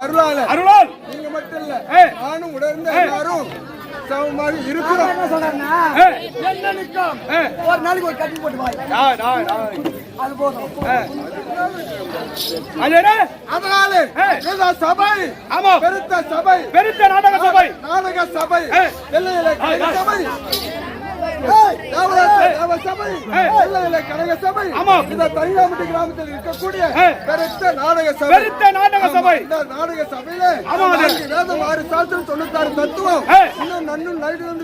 அருளாளர். அருளால் நீங்க மட்டும் இல்ல. நானும் உடர்ந்து எல்லாரும் சமமாக இருக்கிறோம். என்ன சொல்றேன்னா ஏய், என்ன நிக்கும் ஏய், ஒரு நாளைக்கு ஒரு கட்டி போட்டு. அது போதும்? அதனால சபை? ஆமா. பெருத்த சபை. பெருத்த நாடக சபை. நாடக சபை. எல்லையில. சபை.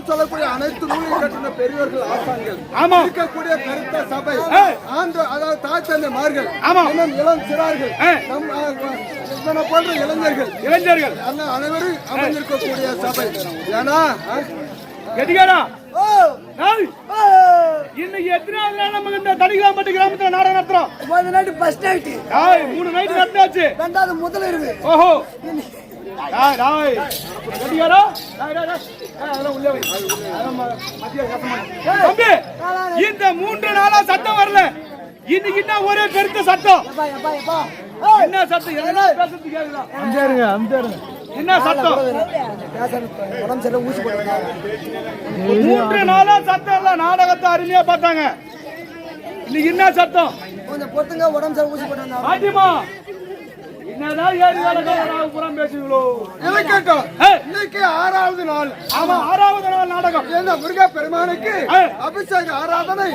சொல்லக்கூடிய அனைத்து நூலையும் கட்டின பெரியவர்கள் ஆசான்கள். இருக்கக்கூடிய பெருத்த சபை. ஆண்டு அதாவது தாய் தந்தைமார்கள். ஆமா. இன்னும் இளம் சிறார்கள். இவனை போன்ற இளைஞர்கள். இளைஞர்கள். அனைவரும் அமர்ந்திருக்கக்கூடிய சபை. ஏன்னா ஆ, இன்னைக்கு எத்தனாவது நாள் நமக்கு இந்த தனிகிராம்பட்டி கிராமத்துல நாடகம் நடத்துறோம்? முதல் நைட்டு ஃபர்ஸ்ட் நைட்டு ஏய், மூணு நைட் நடந்தாச்சு ரெண்டாவது முதல் இருக்கு ஓஹோ. டேய், டேய். டேய், டேய், டேய். அதெல்லாம் உள்ளே வை. மத்திய. தம்பி இந்த மூன்று நாளா சத்தம் வரல. இன்னைக்கு என்ன ஒரே பெருத்த சத்தம்? என்ன சத்தம்? என்ன பேசுறது கேக்குதா? என்ன சத்தம்? உடம்பு சரியில்லை ஊசி போட்டுருக்காங்க. மூன்று நாளா சத்தம் இல்ல நாடகத்தை அருமையா பார்த்தாங்க. இன்னைக்கு என்ன சத்தம்? கொஞ்சம் பொறுத்துங்க உடம்பு சரியில்லை ஊசி பாட்டிமா என்னதான் புறம் பேசுவீங்களோ. இன்னைக்கு ஆறாவது நாள் ஆமா ஆறாவது நாள் நாடகம் என்ன முருக பெருமானுக்கு. அபிஷேக ஆராதனை.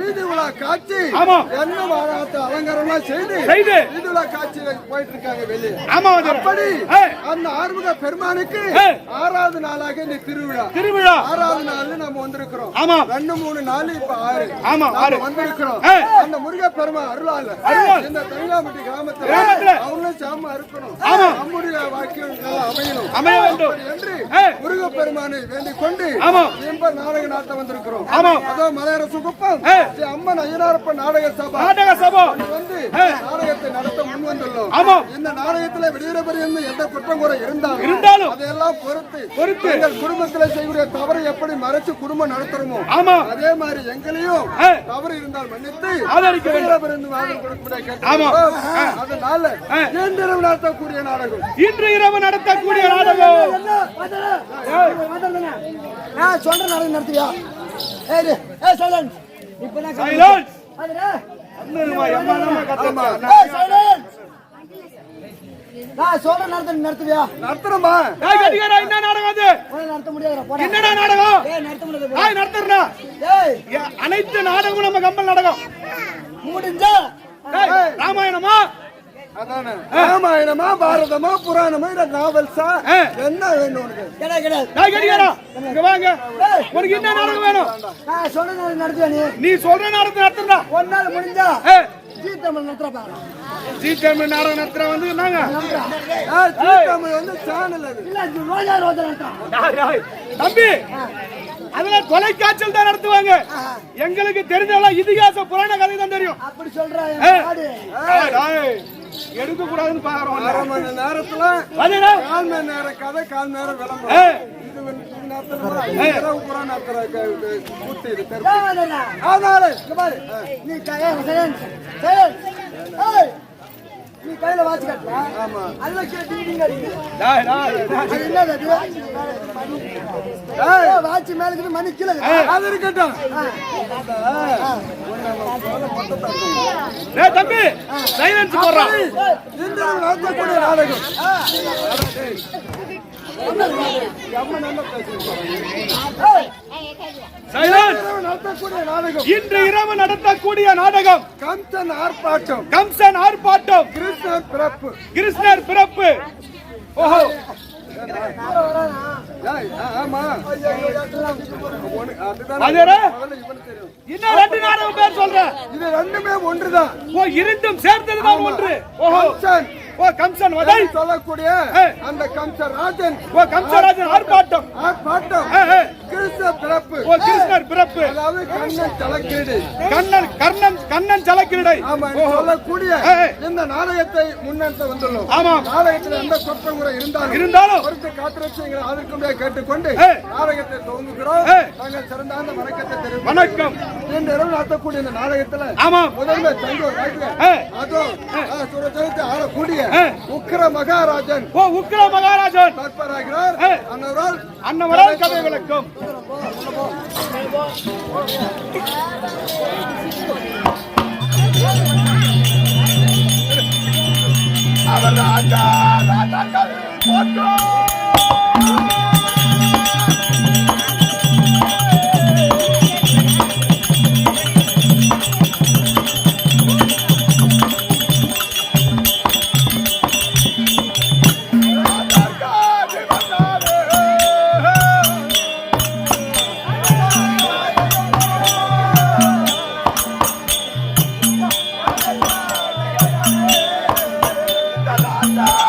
வீதி உலா காட்சி ஆமா. என்ன வாராத்த அலங்காரம்லாம் செய்து செய்து. வீதி உலா காட்சி போயிட்டு இருக்காங்க வெளியே ஆமா அப்படி அந்த ஆறுமுக பெருமானுக்கு. ஆறாவது நாளாக இந்த திருவிழா திருவிழா ஆறாவது நாள்ல நம்ம வந்திருக்கிறோம் ஆமா ரெண்டு மூணு நாள் இப்ப ஆறு ஆமா, நாம ஆறு. வந்திருக்கிறோம். அந்த முருக பெருமான் அருளால. இந்த தனியாமட்டி கிராமத்துல கிராமத்துல. அவங்களும் சாம இருக்கணும். நம்முடைய வாக்கியம் அமையணும் அமைய வேண்டும். என்று. முருக பெருமானை வேண்டிக் கொண்டு. இன்ப நாடக நாட்ட வந்திருக்கிறோம் ஆமா. அதோ மலையர சுகுப்பம் அம்மன் ஐயனாரப்ப நாடக சபா நாடக சபா வந்து. நாடகத்தை நடத்த முன் வந்துள்ளோம். இந்த நாடகத்துல விடுதலை எந்த குற்றம் குறை இருந்தாலும் இருந்தாலும். அதையெல்லாம் பொறுத்து பொறுத்து. எங்கள் குடும்பத்துல செய்யக்கூடிய தவறை எப்படி மறைச்சு குடும்பம் நடத்துறோமோ ஆமா அதே மாதிரி எங்களையும். தவறு இருந்தால் மன்னித்து. அதனால இயந்திரம் நடத்தக்கூடிய நாடகம். இன்று இரவு நடத்தக்கூடிய நாடகம். நான் சொல்றேன் நடந்து நடத்துவியா ஏய் ஏய் சைலன்ஸ் இப்போ நான் Silence. அதுடா அண்ணனுமா, எம்மானமா கத்தமா. ஏய் சைலன்ஸ் நான் சொல்றேன் நடத்த நடத்துவியா நடத்துறோமா ஏய், கட்டிக்காரா, என்ன நாடகம் அது? உனக்கு நடத்த முடியாதுடா போடா. என்னடா நாடகம்? ஏய் நடத்த முடியாது ஏய் அனைத்து நாடகமும் நம்ம கம்பல் நாடகம். முடிஞ்சா? ஏய், ராமாயணமா? ராமாயணமா பாரதமா புராணமா இல்ல நாவல்ஸா. என்ன வேணும் உனக்கு? வாங்க. உனக்கு என்ன நாடகம் வேணும்? நான் சொல்றேன் நடந்து நடத்துவியா நீ. நீ சொல்ற நாடகத்தை நடத்துறா. ஒரு நாள் முடிஞ்சா ஜி தமிழ் நடத்துற பாக்கலாம் ஜீ தமிழ் நாடகம் நடத்துற வந்து நாங்க ஏய், சீதாமணி வந்து சேனல் அது. இல்ல ரோஜா ரோஜா நடத்துறான் தம்பி அதெல்லாம் தொலைக்காட்சியில் தான் நடத்துவாங்க. எங்களுக்கு தெரிஞ்சதெல்லாம் இதிகாச புராண கதை தான் தெரியும். அப்படி சொல்றா. பாடு. எடுக்க கூடாதுன்னு பாக்குறோம் அரை மணி நேரத்துல. கால் மணி நேரம் கதை கால் நேரம் விளம்பரம். அதனால நீ கையில சைலன்ஸ் சைலன்ஸ் ஏய் நீ கையில வாட்ச் கட்டல ஆமா. அதுல கீழே டிங் டிங் அடிக்குது டேய், டேய், டேய். அது என்னது அது? ஏய் வாட்ச் மேல இருக்குது மணி கீழே. அது இருக்கட்டும். டேய், தம்பி. சைலன்ஸ் இரவு நடத்தக்கூடிய நாடகம். இன்று இரவு நடத்தக்கூடிய நாடகம். கம்சன் ஆர்ப்பாட்டம். கம்சன் ஆர்ப்பாட்டம். கிருஷ்ணன் பிறப்பு. கிருஷ்ணர் பிறப்பு. ஓஹோ. ஒன்றுதான். ஓ இரண்டும் சேர்ந்ததுதான் ஒன்று. ஓ கம்சன் வதை. சொல்லக்கூடிய. அந்த கம்சன் ராஜன். ஓ கம்சராஜன் ஆர்ப்பாட்டம். ஆர்ப்பாட்டம். பிறப்பு. ஓ கிருஷ்ணர் பிறப்பு. அதாவது கண்ணன் தலைக்கீடு. கண்ணன் கர்ணன் கண்ணன் சலக்கிரடை ஆமா சொல்லக்கூடிய. இந்த நாடகத்தை முன்னெடுத்து வந்துள்ளோம். ஆமாம் நாடகத்தில் எந்த குற்றம் கூட இருந்தாலும் இருந்தாலும். பொறுத்து காத்திரட்சியங்களை அதற்குமே கேட்டுக்கொண்டு. நாடகத்தை துவங்குகிறோம். ஏய். நாங்கள் சிறந்தாந்த வணக்கத்தை தெரிவிக்கிறோம். வணக்கம். இன்று இரவு நடத்தக்கூடிய இந்த நாடகத்துல ஏய். அதோ சுரஜனத்தை ஆளக்கூடிய. உக்கிர மகாராஜன். ஓ உக்கிர மகாராஜன். தற்பராகிறார். அன்னவரால் அன்னவரால் கதை விளக்கும். அவர் ராஜா ராஜா போட்டோ டேய்,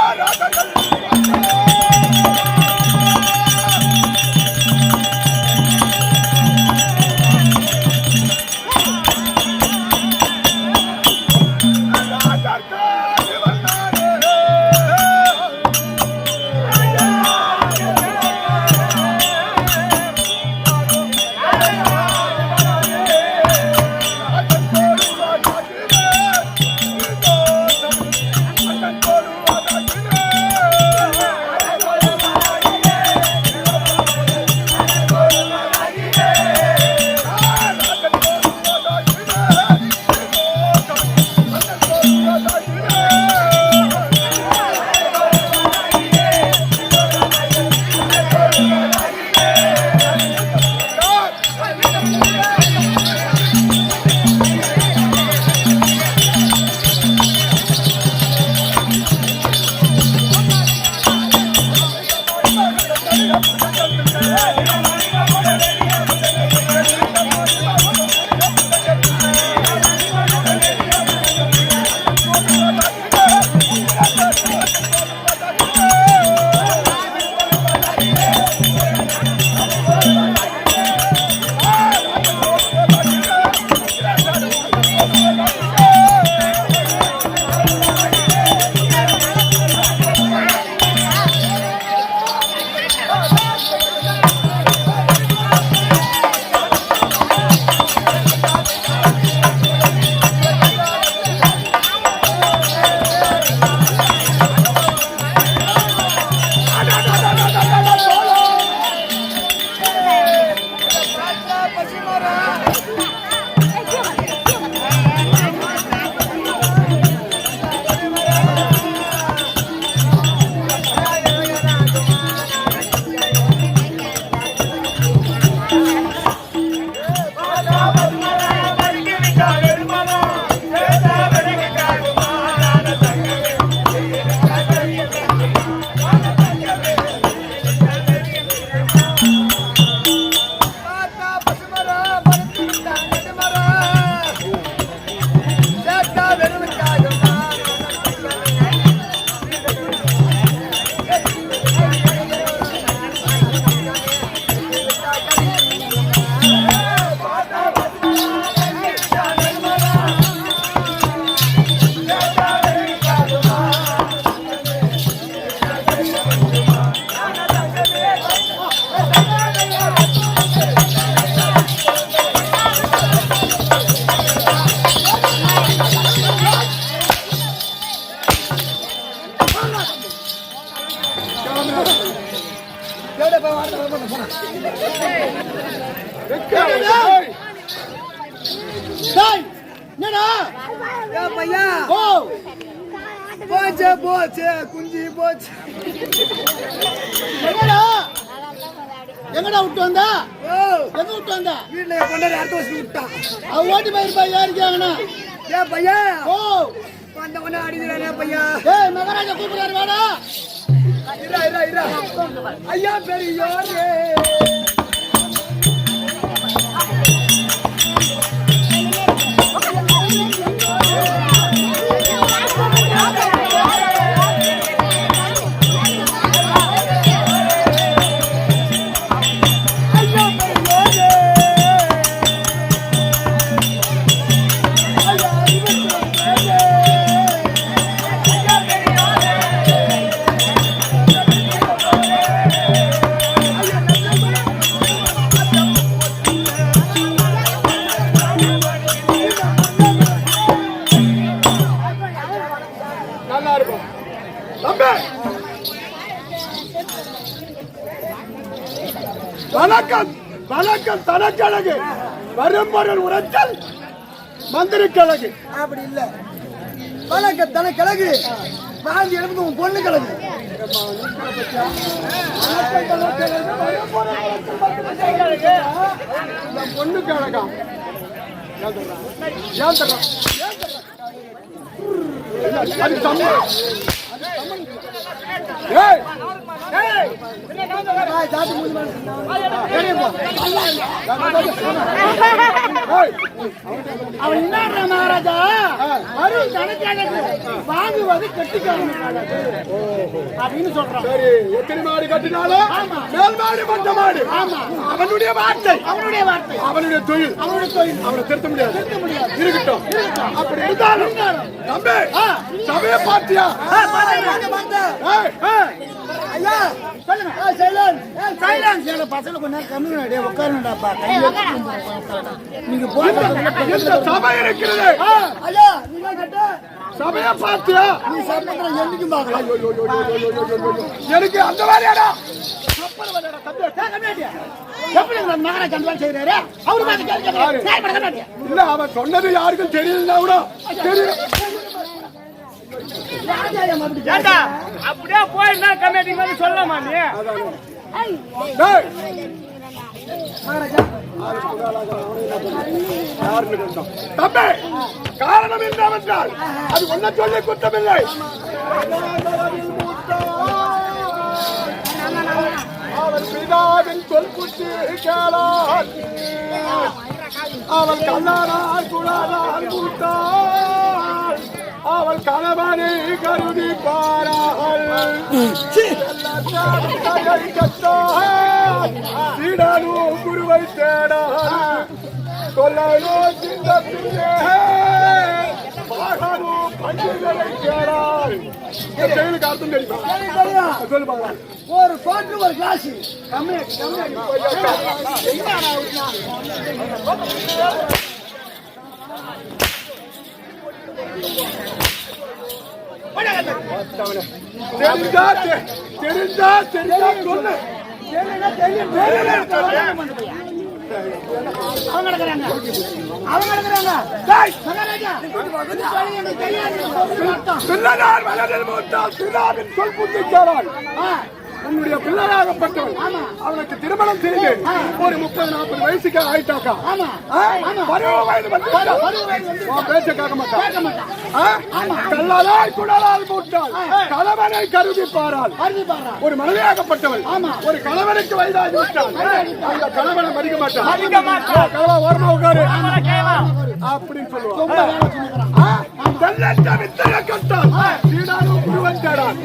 என்னடா பையா ஓ போச்சே போச்சே குஞ்சு போச்சு என்னடா எங்கடா விட்டு வந்தா ஓ எங்க விட்டு வந்தா வீட்டுல கொண்டாடி அடுத்த வருஷம் விட்டான் அவ ஓட்டி போயிருப்பா யாருக்காங்கண்ணா ஏ பையா ஓ வந்த உடனே அடிக்கிறானே பையா ஏய் மகாராஜா கூப்பிடுறாரு வேடா. இரா இரா இரா. ஐயா பெரியோரே. வரும்பொருள் உரைத்தல் மந்திரி கழகு அப்படி இல்ல வணக்க தன கிழகு பாஞ்சி எழுபது உன் பொண்ணு கிழகு பொண்ணு கழகம் ஏன் தர்றான்? ஏன் தர்றான்? அது சம்பளம். அது சம்பளம். அவன் என்ன மகாராஜா வரும் கணக்கானது வாங்குவது கட்டிக்காரன் அப்படின்னு சொல்றான் சரி எத்தனை மாடு கட்டினாலும் மேல் மாடு மொட்டை மாடு அவனுடைய வார்த்தை. அவனுடைய வார்த்தை அவனுடைய தொழில். அவனுடைய தொழில் அவனை திருத்த முடியாது. திருத்த முடியாது. இருக்கட்டும். அப்படி இருந்தாலும் தம்பி ஏய், ஐயா சொல்லுங்க சைலன்ஸ் சைலன்ஸ் ஏல பசங்க கொஞ்ச நேரம் கம்மி டேய் உட்காருங்கடாப்பா நீங்க சபை ஐயா நீங்க சபைய நீ சம்பந்தம் என்னைக்கும் பார்க்கலாம் எனக்கு அந்த செய்யறாரு அவரு பார்த்து கேள்வி இல்ல அவன் சொன்னது யாருக்கும் தெரியல கூட தெரியும் ராஜா ஏன் அப்படி ஏண்டா அப்படியே போயிருந்தா கமிட்டி மாதிரி சொல்லலாமா நீ? தம்பி! காரணம் என்னவென்றால் அது ஒன்ன சொல்லி குற்றமில்லை. அவன் பிதாவின் சொல் கேளான் அவள் கண்ணாரால் குழாரால் மூத்தாள் அவள் கணவனை கருதி பாராள் சீடனோ குருவை தேடாள் கொல்லனோ சிந்த பின்னே பாகனோ பண்டிகளை தேடாள் இந்த செயலுக்கு அர்த்தம் தெரியுமா? எனக்கு தெரியும் சொல்லு பாக்கலாம் ஒரு கோட்டு ஒரு கிளாஸ் கம்மியா கம்மியா தெரிஞ்சா தெரிஞ்சா தெரிஞ்சா சொல்லு. அவங்க நடக்கிறாங்க அவங்க நடக்கிறாங்க டேய் மகாராஜா இது சொல்லி எனக்கு தெரியாது அர்த்தம் பிள்ளையார் மலரில் மூத்தால் பிதாவின் சொல் புத்தி கேளாள் உன்னுடைய பிள்ளையாகப்பட்டவன். அவனுக்கு திருமணம் செய்து ஒரு முப்பது நாற்பது வயசுக்கு ஆயிட்டாக்கா? பருவ வயது பேச்ச கேட்க மாட்டான் ஆ? கல்லாலால் குடலால் மூட்டாள் கணவனை கருதி பாடுறா ஒரு மனைவியாகப்பட்டவள் ஒரு கணவனுக்கு வயதாகி விட்டாள் அந்த கணவனை மதிக்க மாட்டான். கணவன் ஓரமா உட்காரு. அப்படின்னு சொல்லுவான்? செல்லற்ற வித்தையை கட்டால். சீடானும் குருவன் தேடான்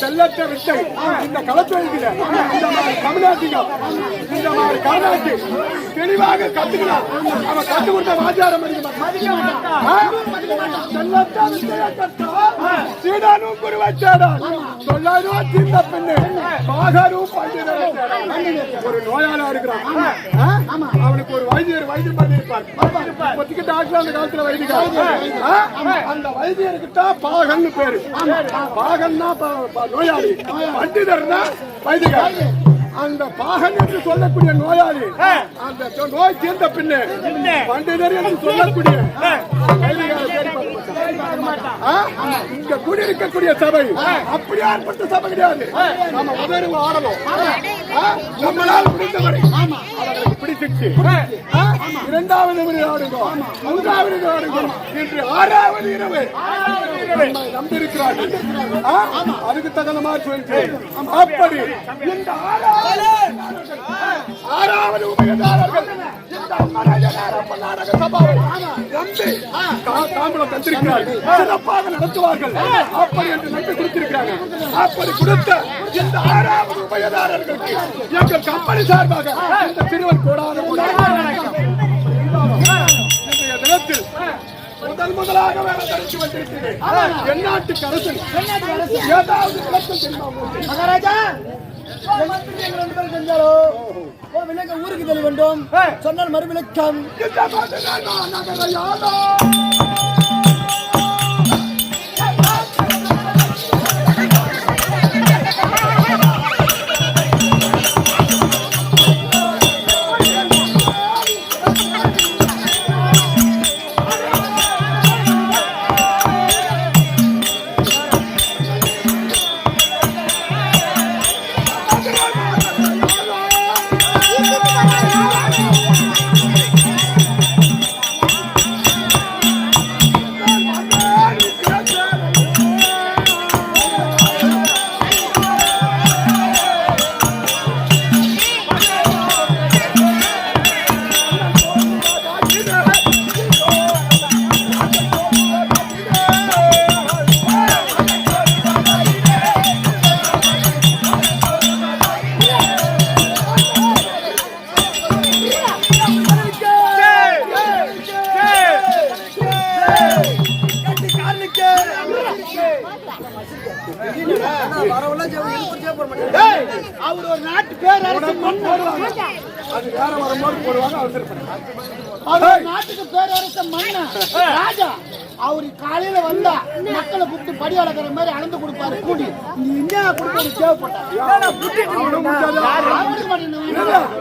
செல்லற்ற வித்தை. இந்த களத்தொழில இந்த மாதிரி தமிழ்நாட்டிகம் இந்த மாதிரி கர்நாட்டி தெளிவாக கத்துக்கலாம் அவன் கத்து கொடுத்த வாஜாரம்? செல்லற்ற வித்தையை கட்டால் சீடானும் குருவன் தேடான் சொல்லாரும் தீர்ந்த பெண்ணு தேடான். ஒரு நோயாளா இருக்கிறான்? அவனுக்கு ஒரு வைத்தியர் வைத்தியம் பண்ணியிருப்பார். இப்போதைக்கு டாக்டர் அந்த காலத்துல வைத்தியர். ஆ? அந்த வைத்தியர்கிட்ட பாகன்னு பேரு. பாகன்னா நோயாளி. பண்டிதர்னா வைத்தியர் அந்த பாகன் என்று சொல்லக்கூடிய நோயாளி அந்த நோய் தீர்ந்த பின்னே பண்டிதர் என்று சொல்லக்கூடிய? இங்க குடியிருக்கக்கூடிய சபை அப்படியாற்பட்ட சபை கிடையாது. நம்ம உதவி ஆடணும்? நம்மளால் முடிந்தவரை அவர்களுக்கு பிடிச்சிட்டு ஆ? இரண்டாவது ஆடுகிறோம் மூன்றாவது முறை ஆடுகிறோம் இன்று ஆறாவது இரவு நம்பியிருக்கிறார்கள் அதுக்கு தகுந்த மாதிரி சொல்லிட்டு அப்படி இந்த ஆறாவது ஆறாவது இந்த நாடக சபாவை நம்பி தந்திருக்கிறார்கள் சிறப்பாக நடத்துவார்கள் அப்படி என்று நம்பி கொடுத்திருக்கிறார்கள் அப்படி கொடுத்த இந்த ஆறாவது உபயதாரர்களுக்கு எங்கள் கம்பெனி சார்பாக இந்த திருவன் கூடாத இன்றைய தினத்தில் முதல் முதலாக வேலை தடுத்து வந்திருக்கிறேன். ஏதாவது தெரியுமா? மகாராஜா! விளக்க ஊருக்கு தெரிய வேண்டும் சொன்னால் மறுவிளக்கம்.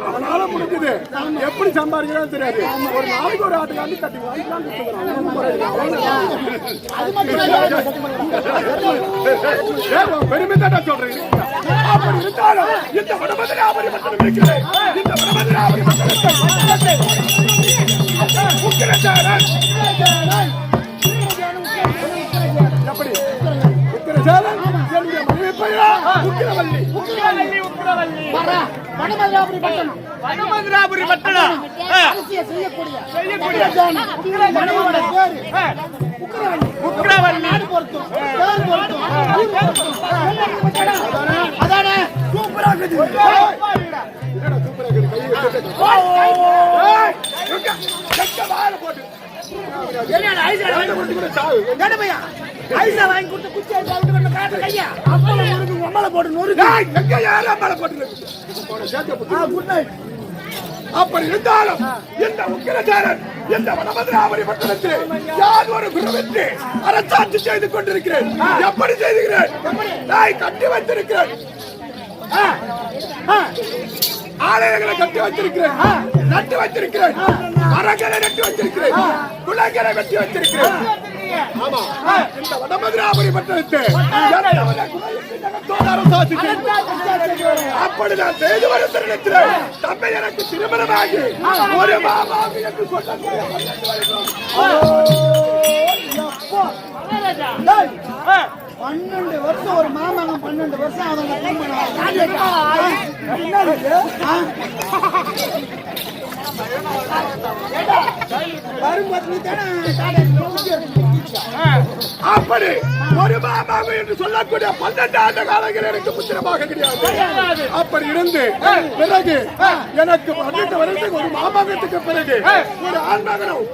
அவனால முடிஞ்சது. எப்படி சம்பாதிக்கிறான்னு தெரியாது. ஒரு நாளைக்கு ஒரு ஆட்டுக்காண்டி கட்டி வாங்கிக்கலாம் சொல்றேன். அப்படி இருந்தாலும் இந்த இருக்கிறேன். இந்த எப்படி? என்னுடைய மனைவி பெயரா உக்கிரவல்லி. வர்றா, வடமதுராபுரி பட்டணம். வடமதுராபுரி பட்டணம். அரசியை செய்யக்கூடிய. மனைவியோட பேரு. உக்கிரவல்லி. உக்கிரவல்லி. நாடு பொருத்தம், பேர் பொருத்தம். அதானே? சூப்பரா இருக்குது. என்னடா சூப்பரா இருக்குது கை வச்சுட்டு ஏய், எங்க? எங்க வாயில போட்டு? என்னடா ஐசா வாயில போட்டு சாவு. என்ன பையா? ஐசா வாங்கி கொடுத்து குச்சி எடுத்து அவிட்டு கொண்டு காட்டு கையா. அப்பளம் நொறுக்கு, உம்மலை போட்டு நொறுக்கு. எங்க யாரா மேல போட்டு good night. அப்படி இருந்தாலும் இந்த உக்கிரச்சாரன் இந்த வடமதுராபுரி பட்டணத்தில் யார் ஒரு குருவிற்கு அரசாட்சி செய்து கொண்டிருக்கிறேன்? எப்படி செய்துகிறேன்? நான் கட்டி வைத்திருக்கிறேன். ஆலயங்களை கட்டி வைத்திருக்கிறேன். நட்டு வைத்திருக்கிறேன். மரங்களை நட்டு வைத்திருக்கிறேன். குளங்களை வெட்டி வைத்திருக்கிறேன். ஆமா. இந்த வடமதுராபுரி பட்டணத்தை அப்படி நான் செய்து தருணத்தில் எனக்கு திருமணமாகி ஒரு என்று பன்னெண்டு வருஷம் ஒரு மாமகன் பன்னெண்டு வருஷம் அவங்க என்ன அப்படி ஒரு மாமாவு என்று சொல்லக்கூடிய பன்னெண்டு ஆண்டு காலங்கள் எனக்கு புத்திரமாக கிடையாது. அப்படி இருந்து பிறகு எனக்கு பன்னெண்டு வருஷத்துக்கு ஒரு மாமாகத்துக்கு பிறகு ஒரு ஆண்மகனும்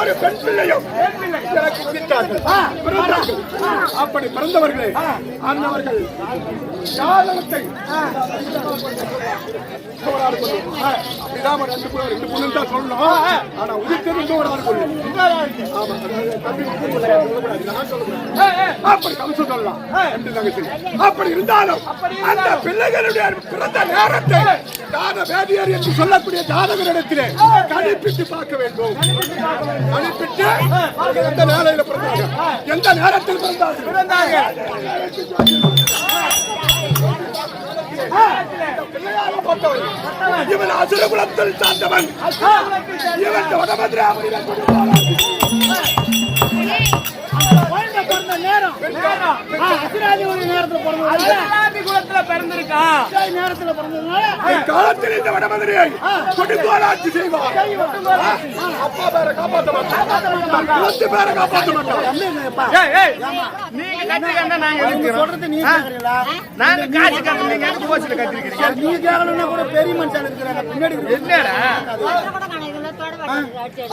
ஒரு பெண் பிள்ளையும் எனக்கு பிறந்தார்கள். அப்படி பிறந்தவர்களே அண்ணவர்கள் கொள்ளும். அப்படிதான் ஒரு ரெண்டு பொண்ணு- ரெண்டு பொண்ணு தான் சொல்லணும் ஆனா ஒரு ஆள். ஆமா. அப்படி சொல்லலாம் ரெண்டு தங்கச்சி. அப்படி இருந்தாலும் அந்த பிள்ளைகளுடைய பிறந்த நேரத்தை தான வேதியர் என்று சொல்லக்கூடிய ஜாதகரிடத்திலே கணிப்பிட்டு பார்க்க வேண்டும் கணிப்பிட்டு எந்த நேரையில பிறந்தாங்க எந்த நேரத்தில் பிறந்தாங்க. இவன் அசுர குலத்தில் சார்ந்தவன். இவன் வடமதுராமனின் குழந்தை பிறந்த நேரம். ஒரு குலத்துல பிறந்திருக்கா? நேரத்துல பிறந்ததுனால. காலத்தில் இந்த வடமதுரையை கொடுங்கோலாட்சி செய்வார். அப்பா பேரை காப்பாற்ற மாட்டான் குலத்து பேரை காப்பாற்ற மாட்டான் தம்பிங்கப்பா, ஏய் ஏய் நீங்க கட்டிக்கன்னா நாங்க நீங்க சொல்றது நீ கேக்குறீங்களா? நாங்க காசு கட்டு நீங்க எதுக்கு போச்சுல கட்டிருக்கீங்க சரி, நீ கேட்கலன்னா கூட பெரிய மனுஷன் இருக்கிறாங்க. பின்னாடி. என்னடா?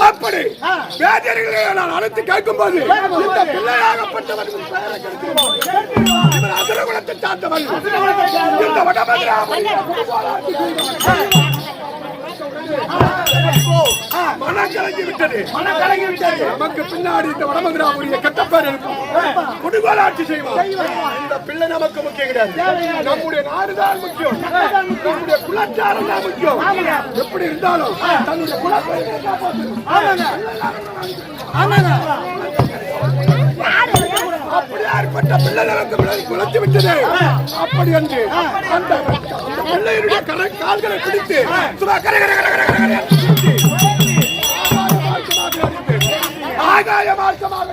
அப்படி வேதியர்களை நான் அழைத்து கேட்கும்போது இந்த பிள்ளையாகப்பட்டவன் உன் பெயரை கெடுத்துவிடுவான். இவன் அசுர குலத்தை சார்ந்தவன் இந்த வடமதுராமனியை கொடுங்கோலாட்சி செய்வான். மனம் கலங்கி விட்டது. மனம் கலங்கி விட்டது. நமக்கு பின்னாடி இந்த வடமதுராபுரிய கட்டப்பேர் இருக்கும் இந்த பிள்ளை நமக்கு முக்கியம் கிடையாது. நம்முடைய நாடுதான் முக்கியம். நம்முடைய குலச்சாரம் தான் முக்கியம் எப்படி இருந்தாலும் தன்னுடைய குலத்தை காப்பாற்றணும். ஆமாங்க. அப்படி ஏற்பட்ட பிள்ளை நமக்கு பிள்ளை குலத்து விட்டது. அப்படி என்று அந்த அந்த பிள்ளையினுடைய கரை கால்களை பிடித்து சும்மா கரை கரை கரை கரை கரை கரை. பிடித்து ஆகாய மார்க்கமாக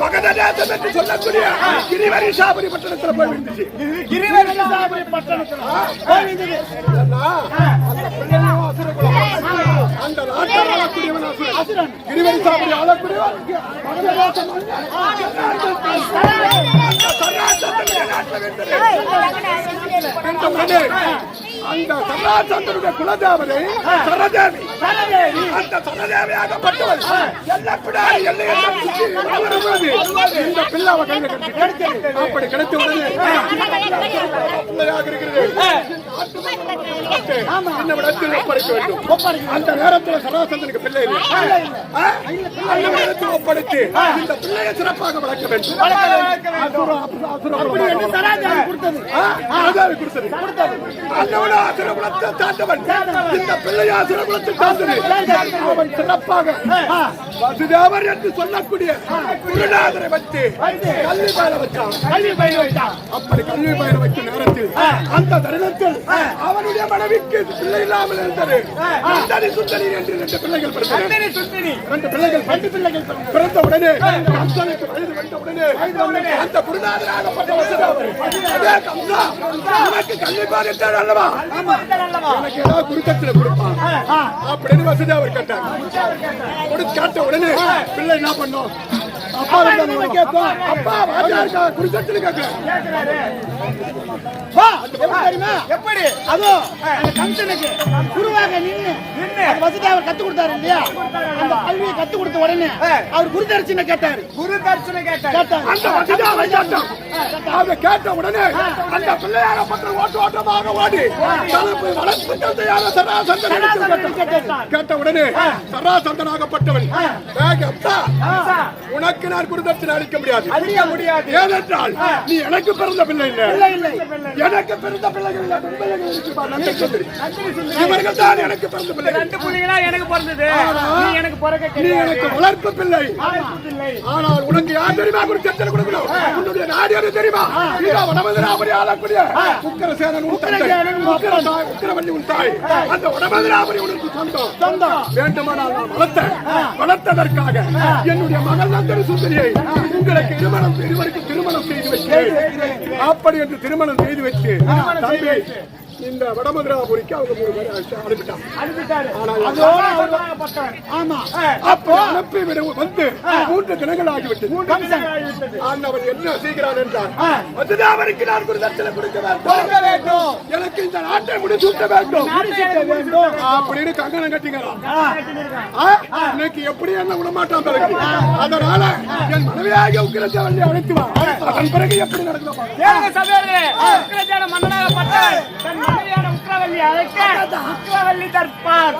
மகதேசம் என்று சொல்லக்கூடிய கிரிவரி சாபரி பட்டணத்தில் போய் விழுந்துச்சு கிரிவலசாபுரி பட்டணத்துல. போய் இருந்தது. அந்த பிள்ளையும் அசுர குலம். அந்த நாட்டை ஆளக்கூடியவன் அசுரன் அசுரன். கிரிவரி சாப்பிடி ஆளக்கூடியவன் சராசரனுடைய குலதேவதை சரதேவி. அந்த சரதேவியாகப்பட்டவள் எல்லா பிடாரி எல்லையெல்லாம் இந்த பிள்ளை அவ கையில கிடைச்சது. அப்படி கிடைச்ச உடனே பிள்ளையாக இருக்கிறது. என்ன விடத்தில் ஒப்படைக்க வேண்டும். அந்த நேரத்தில் சராசந்தனுக்கு பிள்ளை இல்லை. ஆ? அந்த நேரத்தில் ஒப்படைத்து இந்த பிள்ளையை சிறப்பாக வளர்க்க வேண்டும். கொடுத்தது? கொடுத்தது அந்தவன இந்த பிள்ளை அசுரகுலத்தை சார்ந்தது அவன் சிறப்பாக. வசுதேவர் என்று சொல்லக்கூடிய குருநாதரை வச்சு கல்வி பயில வச்சான். கல்வி அப்படி கல்வி பயில வைத்த நேரத்தில் அந்த தருணத்தில் அவனுடைய மனைவிக்கு பிள்ளை இல்லாமல் இருந்தது. நந்தனி சுந்தரி என்று ரெண்டு பிள்ளைகள் பிறந்தன. ரெண்டு பிள்ளைகள் ரெண்டு பிள்ளைகள் பிறந்த உடனே கம்சனுக்கு வயது வந்த உடனே அந்த கம்சா உனக்கு கல்வி பாதித்தார் அல்லவா? எனக்கு ஏதாவது குருக்கத்துல கொடுப்பான். அப்படின்னு வசுதேவர் கேட்டார். கொடுத்து கேட்ட உடனே பிள்ளை என்ன பண்ணும்? அப்பா இருந்தா கேட்போம். அப்பா வாஜா இருக்கா? குருக்கத்துல கேட்கிறேன். வா எப்படி தெரியுமா? எப்படி? அதோ அந்த கம்சனுக்கு குருவாக கத்து கொடுத்தாரு இல்லையா? அந்த கல்வியை கத்து கொடுத்த உடனே அவர் குரு தரிசன கேட்டாரு. குரு தரிசன கேட்டார். கேட்டாரு. அந்த வசுதேவர் கேட்டான். அதை கேட்ட உடனே அந்த பிள்ளையாரப்பட்ட ஓட்ட ஓட்டமாக ஓடி தலைப்பு வளர்ப்பு தந்தையான சராசந்தன் கேட்ட உடனே சராசந்தனாகப்பட்டவன் "ஏய் அப்பா, உனக்கு நான் குருதட்சணை அளிக்க முடியாது. அழிக்க முடியாது. ஏனென்றால் நீ எனக்கு பிறந்த பிள்ளை இல்லை. எனக்கு பிறந்த பிள்ளைகள். இவர்கள் தான் எனக்கு பிறந்த பிள்ளைகள் ரெண்டு புள்ளிகளா எனக்கு பிறந்தது. நீ எனக்கு பிறக்க நீ எனக்கு வளர்ப்பு பிள்ளை. ஆனால் உனக்கு யார் தெரியுமா? குருதட்சணை கொடுக்கணும். உன்னுடைய நாடு எது தெரியுமா? இதோ வடமதுராபுரி ஆளக்கூடிய உக்கரசேனன் உன் தந்தை. உக்கர தாய் உக்கரவல்லி உன் தாய். அந்த வடமதுராபுரி உனக்கு சொந்தம். சொந்தம். வேண்டுமானால் நான் வளர்த்தேன். வளர்த்ததற்காக என்னுடைய மகள் நந்தரி சுந்தரியை உங்களுக்கு திருமணம் இருவருக்கு திருமணம் செய்து வைக்கிறேன் அப்படி என்று திருமணம் செய்து வச்சு தம்பி இந்த வடமதுராபுரிக்கு அவங்க மூணு பேரை ஆமா. அப்போ அனுப்பி விட வந்து மூன்று தினங்கள் ஆகிவிட்டது. ஆண்டவன் என்ன செய்கிறான் என்றால் அதுதாவருக்கு நான் ஒரு தட்சணை கொடுக்க வேண்டும். எனக்கு இந்த நாட்டை முடிசூட்ட வேண்டும். அப்படின்னு கங்கணம் கட்டிக்கிறான்? இன்னைக்கு எப்படி என்ன விடமாட்டான் பிறகு அதனால என் மனைவியாக உக்கிரத்தை வள்ளி அழைத்து வா. அதன் பிறகு எப்படி நடக்குதோ பாரு. கேளுங்க உக்ரவல்லி அழைக்க உக்ரவல்லி தற்பார்